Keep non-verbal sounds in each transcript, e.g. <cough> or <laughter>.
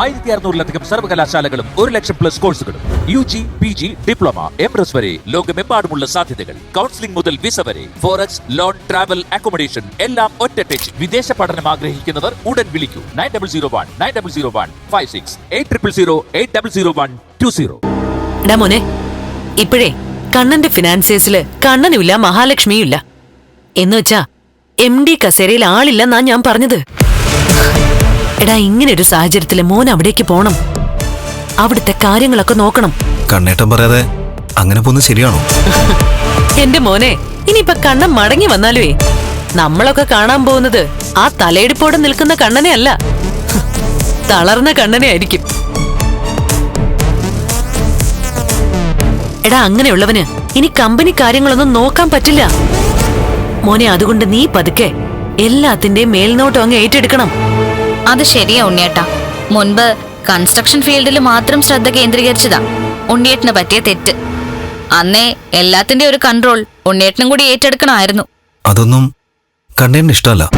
ആയിരത്തി അറുന്നൂറിലധികം സർവകലാശാലകളും ഒരു ലക്ഷം പ്ലസ് കോഴ്സുകളും U G P G diploma M S വരെ ലോകമെമ്പാടുമുള്ള സാധ്യതകൾ. കൗൺസിലിംഗ് മുതൽ വിസ വരെ ഫോറക്സ് ലോൺ ട്രാവൽ അക്കോമഡേഷൻ എല്ലാം ഒറ്റ ടച്ച് വിദേശ പഠനം ആഗ്രഹിക്കുന്നവർ ഉടൻ വിളിക്കൂ. Nine double zero one nine double zero one five six eight triple zero eight double zero one two zero മോനെ ഇപ്പോഴേ കണ്ണന്റെ ഫിനാൻസിയേഴ്സിൽ കണ്ണനുമില്ല മഹാലക്ഷ്മിയും എന്ന് വെച്ചാ എം ഡി കസേരയിൽ ആളില്ലെന്നാ ഞാൻ പറഞ്ഞത്. എടാ ഇങ്ങനെ ഒരു സാഹചര്യത്തിൽ മോൻ അവിടേക്ക് പോണം. അവിടുത്തെ കാര്യങ്ങളൊക്കെ നോക്കണം. കണ്ണേട്ടം പറയാതെ അങ്ങനെ പോകുന്നത് ശരിയാണോ? എന്റെ മോനെ ഇനിയിപ്പൊ കണ്ണൻ മടങ്ങി വന്നാലുവേ. നമ്മളൊക്കെ കാണാൻ പോകുന്നത് ആ തലയെടുപ്പോടെ നിൽക്കുന്ന കണ്ണനെ അല്ല. തളർന്ന കണ്ണനെ ആയിരിക്കും. എടാ അങ്ങനെയുള്ളവന് ഇനി കമ്പനി കാര്യങ്ങളൊന്നും നോക്കാൻ പറ്റില്ല. മോനെ അതുകൊണ്ട് നീ പതുക്കെ എല്ലാത്തിന്റെയും മേൽനോട്ടം അങ്ങ് ഏറ്റെടുക്കണം. അത് ശരിയാ ഉണ്ണിയേട്ടാ. മുൻപ് കൺസ്ട്രക്ഷൻ ഫീൽഡിൽ മാത്രം ശ്രദ്ധ കേന്ദ്രീകരിച്ചതാ. ഉണ്ണിയേട്ടന് പറ്റിയ തെറ്റ്. അന്നേ എല്ലാത്തിന്റെ ഒരു കൺട്രോൾ ഉണ്ണിയേട്ടനും കൂടി ഏറ്റെടുക്കണമായിരുന്നു. അതൊന്നും കണ്ണേന് ഇഷ്ടമല്ല.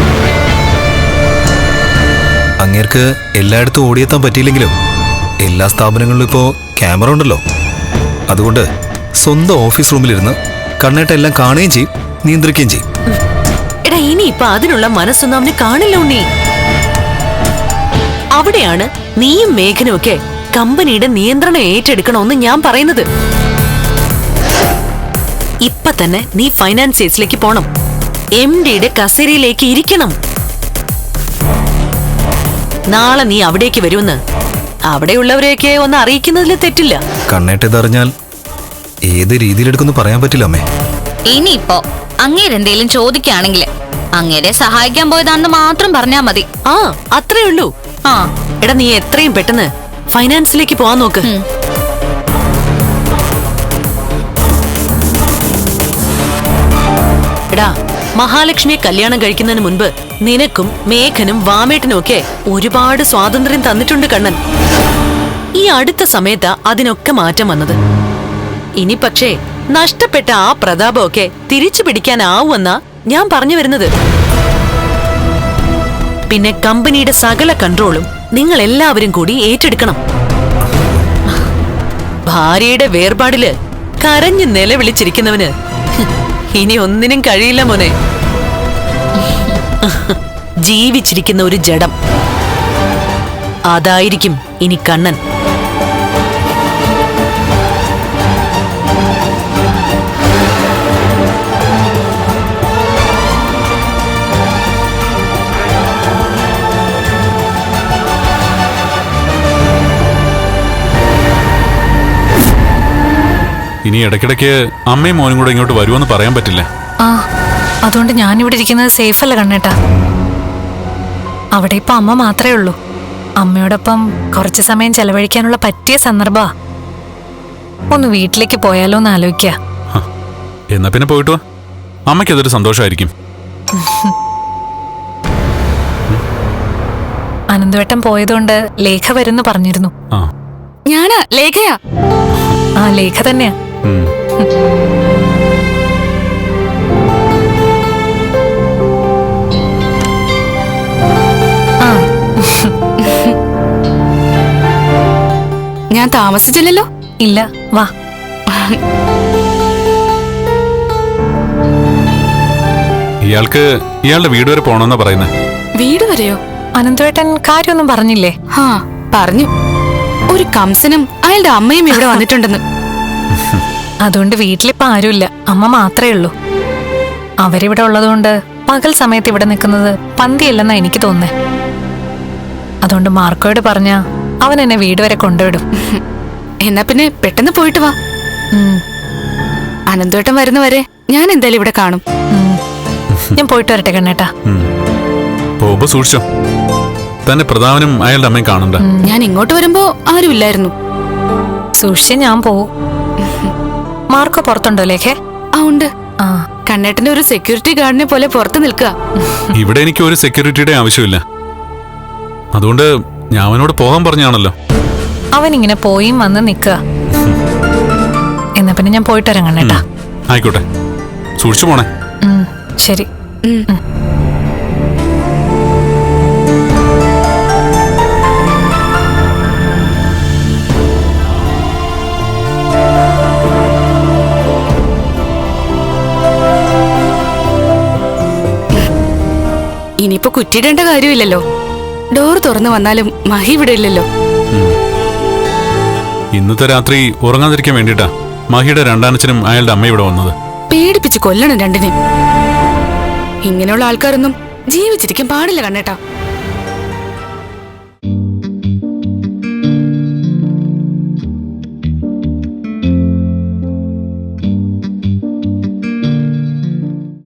അങ്ങേർക്ക് എല്ലായിടത്തും ഓടിയെത്താൻ പറ്റിയില്ലെങ്കിലും എല്ലാ സ്ഥാപനങ്ങളിലും ഇപ്പോ ക്യാമറ ഉണ്ടല്ലോ. അതുകൊണ്ട് സ്വന്തം ഓഫീസ് റൂമിലിരുന്ന് കണ്ണേട്ട എല്ലാം കാണുകയും ചെയ്യും നിയന്ത്രിക്കുകയും ചെയ്യും. എടാ ഇനി ഇപ്പൊ അതിനുള്ള മനസ്സൊന്നും അവന് കാണില്ല ഉണ്ണി. അവിടെയാണ് നീയും മേഘനുമൊക്കെ കമ്പനിയുടെ നിയന്ത്രണം ഏറ്റെടുക്കണമെന്ന് ഞാൻ പറയുന്നത്. ഇപ്പൊ തന്നെ നീ ഫൈനാൻസിയേഴ്സിലേക്ക് പോണം. എം ഡിയുടെ കസേരയിലേക്ക് ഇരിക്കണം. നാളെ നീ അവിടേക്ക് വരുമെന്ന് അവിടെയുള്ളവരെയൊക്കെ ഒന്ന് അറിയിക്കുന്നതിൽ തെറ്റില്ല. കണ്ണേട്ടതറിഞ്ഞാൽ ഏത് രീതിയിലെടുക്കുന്നു പറയാൻ പറ്റില്ല അമ്മേ. ഇനിയിപ്പോ അങ്ങേരെന്തേലും ചോദിക്കുകയാണെങ്കിൽ അങ്ങേരെ സഹായിക്കാൻ പോയതാണെന്ന് മാത്രം പറഞ്ഞാ മതി. ആ അത്രേ ഉള്ളൂ. ആ. എടാ നീ എത്രയും പെട്ടെന്ന് ഫൈനാൻസിലേക്ക് പോവാൻ നോക്ക്. എടാ മഹാലക്ഷ്മിയെ കല്യാണം കഴിക്കുന്നതിന് മുൻപ് നിനക്കും മേഘനും വാമേട്ടനും ഒക്കെ ഒരുപാട് സ്വാതന്ത്ര്യം തന്നിട്ടുണ്ട് കണ്ണൻ. ഈ അടുത്ത സമയത്താ അതിനൊക്കെ മാറ്റം വന്നത്. ഇനി പക്ഷേ നഷ്ടപ്പെട്ട ആ പ്രതാപമൊക്കെ തിരിച്ചു പിടിക്കാനാവുമെന്നാ ഞാൻ പറഞ്ഞു വരുന്നത്. പിന്നെ കമ്പനിയുടെ സകല കൺട്രോളും നിങ്ങൾ എല്ലാവരും കൂടി ഏറ്റെടുക്കണം. ഭാര്യയുടെ വേർപാടിൽ കരഞ്ഞു നിലവിളിച്ചിരിക്കുന്നവന് ഇനി ഒന്നിനും കഴിയില്ല മോനെ. ജീവിച്ചിരിക്കുന്ന ഒരു ജഡം. അതായിരിക്കും ഇനി കണ്ണൻ. ഇനി ഇടയ്ക്കിടയ്ക്ക് അമ്മയും മോനും കൂടെ ഇങ്ങോട്ട് വരുമെന്ന് പറയാൻ പറ്റില്ല. ആ അതുകൊണ്ട് ഞാൻ ഇവിടെ ഇരിക്കുന്നത് സേഫ് അല്ല കണ്ണേട്ടാ. അവിടെ ഇപ്പൊ അമ്മ മാത്രമേ ഉള്ളൂ. അമ്മയോടൊപ്പം കുറച്ച് സമയം ചെലവഴിക്കാനുള്ള പറ്റിയ സന്ദർഭ ഒന്ന് വീട്ടിലേക്ക് പോയാലോ എന്ന് ആലോചിക്ക. എന്നാ പിന്നെ പോയിട്ട് വാ. അമ്മയ്ക്ക് അതൊരു സന്തോഷമായിരിക്കും അനന്തവട്ടം പോയതുകൊണ്ട് ലേഖ വരുന്നു പറഞ്ഞിരുന്നു. ആ. ഞാനാ? ലേഖയാ? ആ ലേഖ തന്നെയാ. ഞാൻ താമസിച്ചില്ലല്ലോ. ഇല്ല വാ. ഇയാൾക്ക് ഇയാളുടെ വീട് വരെ പോണെന്നാ പറയുന്നത് വീട് വരെയോ? അനന്തവേട്ടൻ കാര്യമൊന്നും പറഞ്ഞില്ലേ? ഹാ പറഞ്ഞു. ഒരു കംസനും അയാളുടെ അമ്മയും ഇവിടെ വന്നിട്ടുണ്ടെന്ന്. <laughs> അതുകൊണ്ട് വീട്ടിലിപ്പോ ആരുമില്ല. അമ്മ മാത്രമേ ഉള്ളൂ. അവരിവിടെ ഉള്ളതുകൊണ്ട് പകൽ സമയത്ത് ഇവിടെ നിൽക്കുന്നത് പന്തിയല്ലെന്നാ എനിക്ക് തോന്നുന്നേ. അതുകൊണ്ട് മാർക്കോയോട് പറഞ്ഞ അവൻ എന്നെ വീട് വരെ കൊണ്ടുവിടും. എന്നാ പിന്നെ പെട്ടെന്ന് പോയിട്ട് വാ. അനന്തോട്ടം വരുന്നവരെ ഞാൻ എന്തായാലും ഇവിടെ കാണും. ഞാൻ പോയിട്ട് വരട്ടെ കണ്ണേട്ടാ. പോകുമ്പോ സൂക്ഷിച്ചോ. തന്നെ പ്രധാനം അയാളുടെ അമ്മയും കാണണ്ട? ഞാൻ ഇങ്ങോട്ട് വരുമ്പോ ആരുമില്ലായിരുന്നു. സൂക്ഷിച്ച് ഞാൻ പോവും. മാർക്കോ പുറത്തുണ്ടോ ലേഖേ? ആ ഉണ്ട്. ആ കണ്ണേട്ടന്റെ ഒരു സെക്യൂരിറ്റി ഗാർഡിനെ പോലെ പുറത്ത് നിൽക്കുക. ഇവിടെ എനിക്ക് ഒരു സെക്യൂരിറ്റിയുടെ ആവശ്യമില്ല. അതുകൊണ്ട് ഞാൻ അവനോട് പോകാൻ പറഞ്ഞാണല്ലോ. അവൻ ഇങ്ങനെ പോയി വന്ന് നിൽക്കുക. എന്നാ പിന്നെ ഞാൻ പോയിട്ട് വരാം കണ്ണേട്ടാ ആയിക്കോട്ടെ. സൂക്ഷിച്ചു പോണേ. ശരി. ഉം. ഇനിയിപ്പോ കുറ്റിയിടേണ്ട കാര്യമില്ലല്ലോ. ഡോർ തുറന്നു വന്നാലും മഹി ഇവിടെ ഇല്ലല്ലോ. ഇന്നത്തെ രാത്രി ഉറങ്ങാതിരിക്കാൻ വേണ്ടിട്ടാ മഹിയുടെ രണ്ടാനച്ഛനും അയാളുടെ അമ്മ ഇവിടെ വന്നത്. പേടിപ്പിച്ച് കൊല്ലണം രണ്ടിനെയും. ഇങ്ങനെയുള്ള ആൾക്കാരൊന്നും ജീവിച്ചിരിക്കാൻ പാടില്ല കണ്ണേട്ടാ.